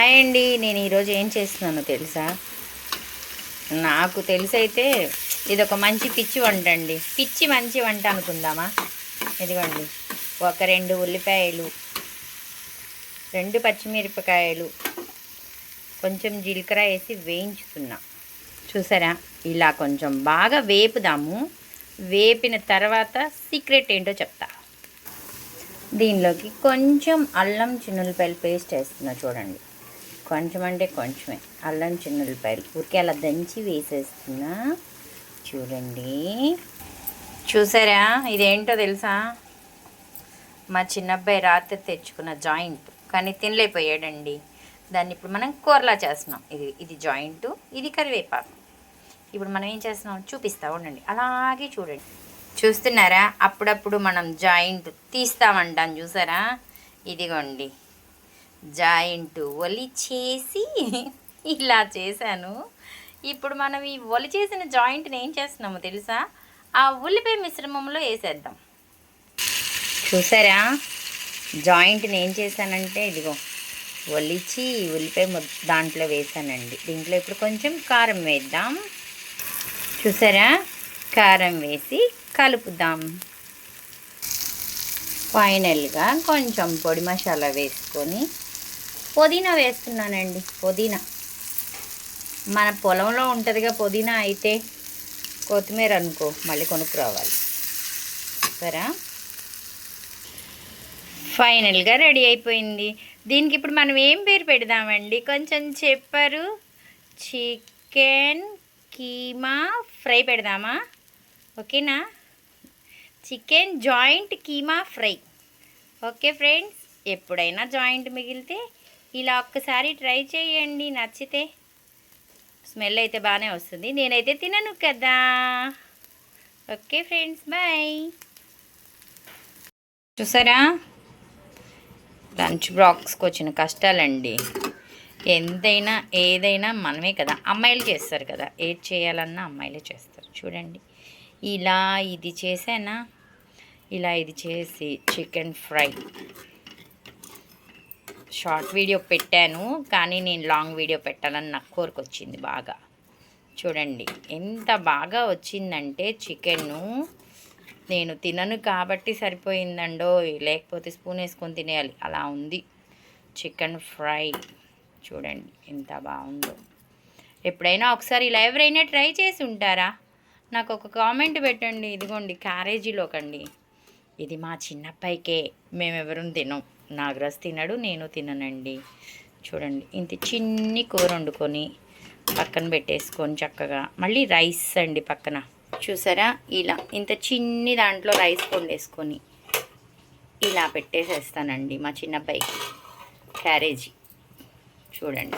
Hi అండి. నేను ఈరోజు ఏం చేస్తున్నానో తెలుసా? నాకు తెలిసైతే ఇది ఒక మంచి పిచ్చి వంట అండి. పిచ్చి మంచి వంట అనుకుందామా? ఇదిగోండి. ఒక రెండు ఉల్లిపాయలు రెండు పచ్చిమిరపకాయలు కొంచెం జీలకర్ర వేసి వేయించుతున్నా. చూసారా? ఇలా కొంచెం బాగా వేపుదాము. వేపిన తర్వాత సీక్రెట్ ఏంటో చెప్తా. దీనిలోకి కొంచెం అల్లం చిన్నులపాయలు పేస్ట్ వేస్తున్నా చూడండి. కొంచెం అంటే కొంచెమే. అల్లం చిన్నులపాయలు ఊరికే అలా దంచి వేసేస్తున్నా. చూడండి. చూసారా? ఇదేంటో తెలుసా? మా చిన్నబ్బాయి రాత్రి తెచ్చుకున్న జాయింట్. కానీ తినలేకపోయాడండి. దాన్ని ఇప్పుడు మనం కూరలా చేస్తున్నాం. ఇది ఇది జాయింట్ ఇది కరివేపాకు. ఇప్పుడు మనం ఏం చేస్తున్నాం? చూపిస్తా ఉండండి. అలాగే చూడండి. చూస్తున్నారా? అప్పుడప్పుడు మనం జాయింట్ తీస్తామంటాం. చూసారా? ఇదిగోండి. జాయింట్ ఒలి చేసి ఇలా చేశాను. ఇప్పుడు మనం ఈ ఒలి చేసిన జాయింట్ని ఏం చేస్తున్నామో తెలుసా? ఆ ఉల్లిపాయ మిశ్రమంలో వేసేద్దాం. చూసారా? జాయింట్ని ఏం చేశానంటే ఇదిగో ఒలిచి ఉల్లిపాయ దాంట్లో వేసానండి దీంట్లో ఇప్పుడు కొంచెం కారం వేద్దాం. చూసారా? కారం వేసి కలుపుదాం. ఫైనల్గా కొంచెం పొడి మసాలా వేసుకొని పుదీనా వేస్తున్నానండి పుదీనా. మన పొలంలో ఉంటుందిగా పుదీనా అయితే కొత్తిమీర అనుకో మళ్ళీ కొనుక్కురావాలి. సరే ఫైనల్గా రెడీ అయిపోయింది. దీనికి ఇప్పుడు మనం ఏం పేరు పెడదామండి? కొంచెం చెప్పారు. చికెన్ కీమా ఫ్రై పెడదామా? ఓకేనా? Chicken joint keema fry. Okay friends ఎప్పుడైనా జాయింట్ మిగిలితే ఇలా ఒక్కసారి ట్రై చేయండి నచ్చితే. స్మెల్ అయితే బాగానే వస్తుంది. నేనైతే తినను కదా. Okay friends bye. చూసారా? లంచ్ బాక్స్కి వచ్చిన కష్టాలండి. ఎంతైనా ఏదైనా మనమే కదా. అమ్మాయిలు చేస్తారు కదా. ఏది చేయాలన్నా అమ్మాయిలే చేస్తారు. చూడండి. ఇలా ఇది చేసానా ఇలా ఇది చేసి చికెన్ ఫ్రై. షార్ట్ వీడియో పెట్టాను కానీ నేను లాంగ్ వీడియో పెట్టాలని నాకు కోరికొచ్చింది బాగా. చూడండి ఎంత బాగా వచ్చిందంటే చికెన్ను నేను తినను కాబట్టి సరిపోయిందండో లేకపోతే స్పూన్ వేసుకొని తినేయాలి. అలా ఉంది చికెన్ ఫ్రై. చూడండి ఎంత బాగుందో. ఎప్పుడైనా ఒకసారి ఇలా ఎవరైనా ట్రై చేసి ఉంటారా? నాకు ఒక కామెంట్ పెట్టండి. ఇదిగోండి క్యారేజీలోకండి. ఇది మా చిన్నప్పైకే మేమెవరూ తినం. నాగరాజ్ తినడు నేను తిననండి. చూడండి ఇంత చిన్ని కూర వండుకొని పక్కన పెట్టేసుకొని చక్కగా మళ్ళీ రైస్ అండి పక్కన. చూసారా? ఇలా ఇంత చిన్ని దాంట్లో రైస్ వండేసుకొని ఇలా పెట్టేసేస్తానండి మా చిన్నబ్బాయికి క్యారేజీ. చూడండి.